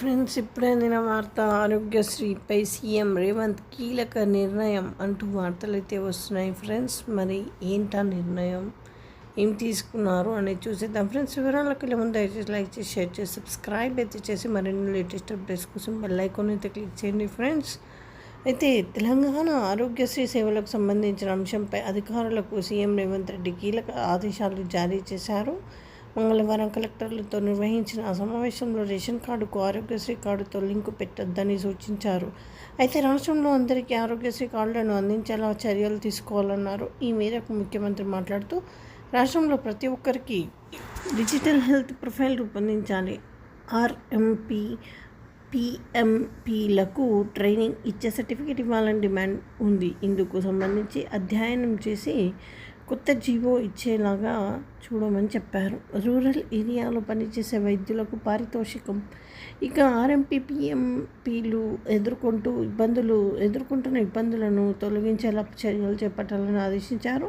Friends ఇప్పుడే అందిన వార్త ఆరోగ్యశ్రీపై సీఎం రేవంత్ కీలక నిర్ణయం అంటూ వార్తలు అయితే వస్తున్నాయి ఫ్రెండ్స్. మరి ఏంటా నిర్ణయం? ఏం తీసుకున్నారు అనేది చూసేద్దాం ఫ్రెండ్స్. వివరాలకు వెళ్ళే ముందు దయచేసి లైక్ చేసి షేర్ చేసి సబ్స్క్రైబ్ అయితే చేసి మరిన్ని లేటెస్ట్ అప్డేట్స్ కోసం బెల్ ఐకాన్ అయితే క్లిక్ చేయండి ఫ్రెండ్స్. అయితే తెలంగాణ ఆరోగ్యశ్రీ సేవలకు సంబంధించిన అంశంపై అధికారులకు సీఎం రేవంత్ రెడ్డి కీలక ఆదేశాలు జారీ చేశారు. మంగళవారం కలెక్టర్లతో నిర్వహించిన ఆ సమావేశంలో రేషన్ కార్డుకు ఆరోగ్యశ్రీ కార్డుతో లింకు పెట్టొద్దని సూచించారు. అయితే రాష్ట్రంలో అందరికీ ఆరోగ్యశ్రీ కార్డులను అందించేలా చర్యలు తీసుకోవాలన్నారు. ఈ మేరకు ముఖ్యమంత్రి మాట్లాడుతూ రాష్ట్రంలో ప్రతి ఒక్కరికి డిజిటల్ హెల్త్ ప్రొఫైల్ రూపొందించాలి. ఆర్ఎంపీ పిఎంపీలకు ట్రైనింగ్ ఇచ్చే సర్టిఫికేట్ ఇవ్వాలని డిమాండ్ ఉంది. ఇందుకు సంబంధించి అధ్యయనం చేసి కొత్త జీవో ఇచ్చేలాగా చూడమని చెప్పారు. రూరల్ ఏరియాలో పనిచేసే వైద్యులకు పారితోషికం. ఇక ఆర్ఎంపీ పిఎంపీలు ఎదుర్కొంటూ ఇబ్బందులు ఎదుర్కొంటున్న ఇబ్బందులను తొలగించేలా చర్యలు చేపట్టాలని ఆదేశించారు.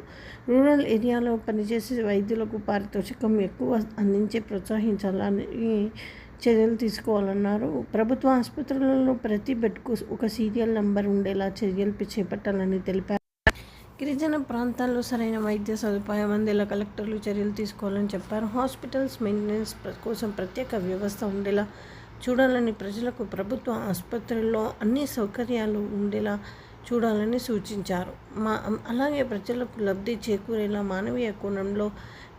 రూరల్ ఏరియాలో పనిచేసే వైద్యులకు పారితోషికం ఎక్కువ అందించే ప్రోత్సహించాలని చర్యలు తీసుకోవాలన్నారు. ప్రభుత్వ ఆసుపత్రులలో ప్రతి బెడ్కు ఒక సీరియల్ నంబర్ ఉండేలా చర్యలు చేపట్టాలని తెలిపారు. గిరిజన ప్రాంతాల్లో సరైన వైద్య సదుపాయం అందేలా కలెక్టర్లు చర్యలు తీసుకోవాలని చెప్పారు. హాస్పిటల్స్ మెయింటెనెన్స్ కోసం ప్రత్యేక వ్యవస్థ ఉండేలా చూడాలని ప్రజలకు ప్రభుత్వ ఆసుపత్రుల్లో అన్ని సౌకర్యాలు ఉండేలా చూడాలని సూచించారు. మా అలాగే ప్రజలకు లబ్ధి చేకూరేలా మానవీయ కోణంలో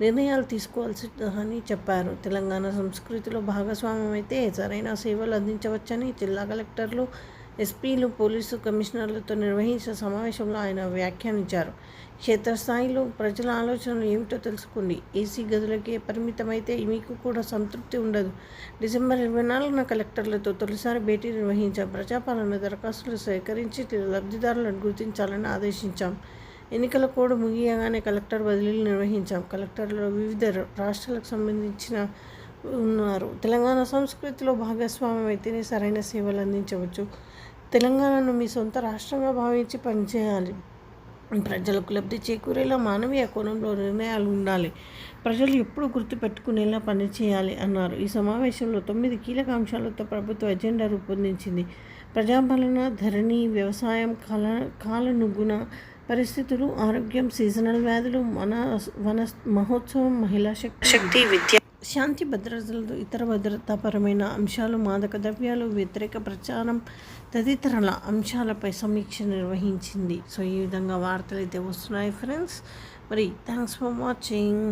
నిర్ణయాలు తీసుకోవాల్సిందని చెప్పారు. తెలంగాణ సంస్కృతిలో భాగస్వామ్యం అయితే సరైన సేవలు అందించవచ్చని జిల్లా కలెక్టర్లు ఎస్పీలు పోలీసు కమిషనర్లతో నిర్వహించిన సమావేశంలో ఆయన వ్యాఖ్యానించారు. క్షేత్రస్థాయిలో ప్రజల ఆలోచనలు ఏమిటో తెలుసుకోండి ఏసీ గదులకే పరిమితమైతే మీకు కూడా సంతృప్తి ఉండదు. డిసెంబర్ ఇరవై నాలుగున కలెక్టర్లతో తొలిసారి భేటీ నిర్వహించాం. ప్రజాపాలన దరఖాస్తులు సేకరించి లబ్ధిదారులను గుర్తించాలని ఆదేశించాం. ఎన్నికల కోడ్ ముగియగానే కలెక్టర్ బదిలీలు నిర్వహించాం. కలెక్టర్లు వివిధ రాష్ట్రాలకు సంబంధించిన ఉన్నారు. తెలంగాణ సంస్కృతిలో భాగస్వామ్యం అయితేనే సరైన సేవలు అందించవచ్చు. తెలంగాణను మీ సొంత రాష్ట్రంగా భావించి పనిచేయాలి. ప్రజలకు లబ్ధి చేకూరేలా మానవీయ కోణంలో నిర్ణయాలు ఉండాలి. ప్రజలు ఎప్పుడు గుర్తుపెట్టుకునేలా పనిచేయాలి అన్నారు. ఈ సమావేశంలో తొమ్మిది కీలక అంశాలతో ప్రభుత్వ ఎజెండా రూపొందించింది. ప్రజాపాలన ధరణి వ్యవసాయం కాల కాలనుగుణ పరిస్థితులు ఆరోగ్యం సీజనల్ వ్యాధులు మన వన మహోత్సవం మహిళా శక్తి శక్తి విద్య శాంతి భద్రతలు ఇతర భద్రతాపరమైన అంశాలు మాదక ద్రవ్యాలు వ్యతిరేక ప్రచారం తదితరాల అంశాలపై సమీక్ష నిర్వహించింది. సో ఈ విధంగా వార్తలు అయితే వస్తున్నాయి ఫ్రెండ్స్ మరి థ్యాంక్స్ ఫర్ వాచింగ్